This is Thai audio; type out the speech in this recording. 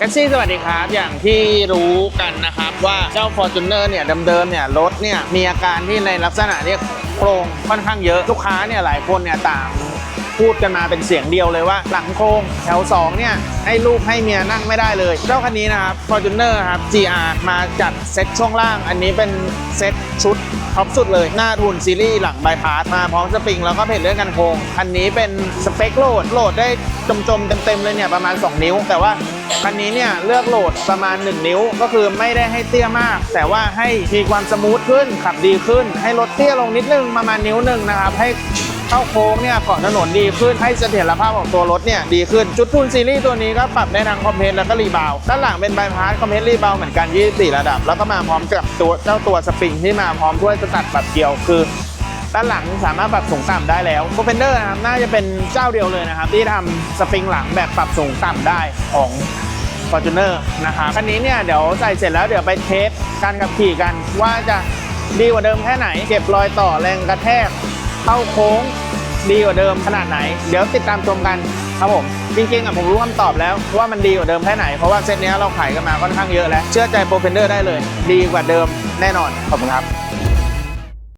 แท็กซี่สวัสดีครับ อย่างที่รู้กันนะครับว่าเจ้า Fortuner เนี่ยเดิมๆเนี่ยรถเนี่ยมีอาการที่ในลักษณะเนี่ยโครงค่อนข้างเยอะลูกค้าเนี่ยหลายคนเนี่ยต่าง พูดกันมาเป็นเสียงเดียวเลยว่า หลังโครงแถว 2 เนี่ย ให้ลูกให้เมียนั่งไม่ได้เลย เจ้าคันนี้นะครับ Fortuner ครับ GR มาจัดเซ็ตช่วงล่าง อันนี้เป็นเซ็ตชุดท็อปสุดเลย หน้าทุนซีรีส์หลังใบพาสมาพร้อมสปริง แล้วก็เพจเลื่อนกันโครงคันนี้เป็นสเปคโหลดโหลดได้จมๆเต็มๆเลยเนี่ยประมาณ 2 นิ้ว แต่ว่าคันนี้เนี่ยเลือกโหลดประมาณ 1 นิ้วก็คือไม่ได้ให้เตี้ยมาก แต่ว่าให้มีความสมูทขึ้นขับดีขึ้น ให้รถเตี้ยลงนิดนึงประมาณนิ้วหนึ่งนะครับให้ เข้าโค้งเนี่ยเกาะถนนดีขึ้นให้เสถียรภาพของตัวรถเนี่ยดีขึ้นชุดทุนซีรีส์ตัวนี้ก็ปรับได้ทั้งคอมเพลแล้วก็รีบาวด้านหลังเป็นใบพัดคอมเพลรีบาวเหมือนกัน 24 ระดับ แล้วก็มาพร้อมกับตัวเจ้าตัวสปริงที่มาพร้อมด้วยสตัดปรับเกียวคือด้านหลังสามารถปรับสูงต่ำได้แล้วโคเฟนเดอร์นะครับน่าจะเป็นเจ้าเดียวเลยนะครับ ที่ทำสปริงหลังแบบปรับสูงต่ำได้ของ f o r t u n e r นะครับคันนี้เนี่ยเดี๋ยวใส่เสร็จแล้วเดี๋ยวไปเทสการขับขี่กันว่าจะดีกว่าเดิมแค่ไหน เก็บรอยต่อแรงกระแทกเข้าโค้ง ดีกว่าเดิมขนาดไหน เดี๋ยวติดตามชมกันครับผมจริงๆอะผมรู้คำตอบแล้วว่ามันดีกว่าเดิมแค่ไหน เพราะว่าเซตนี้เราขายกันมาค่อนข้างเยอะแล้ว เชื่อใจโปรเฟนเดอร์ได้เลย ดีกว่าเดิมแน่นอนขอบคุณครับ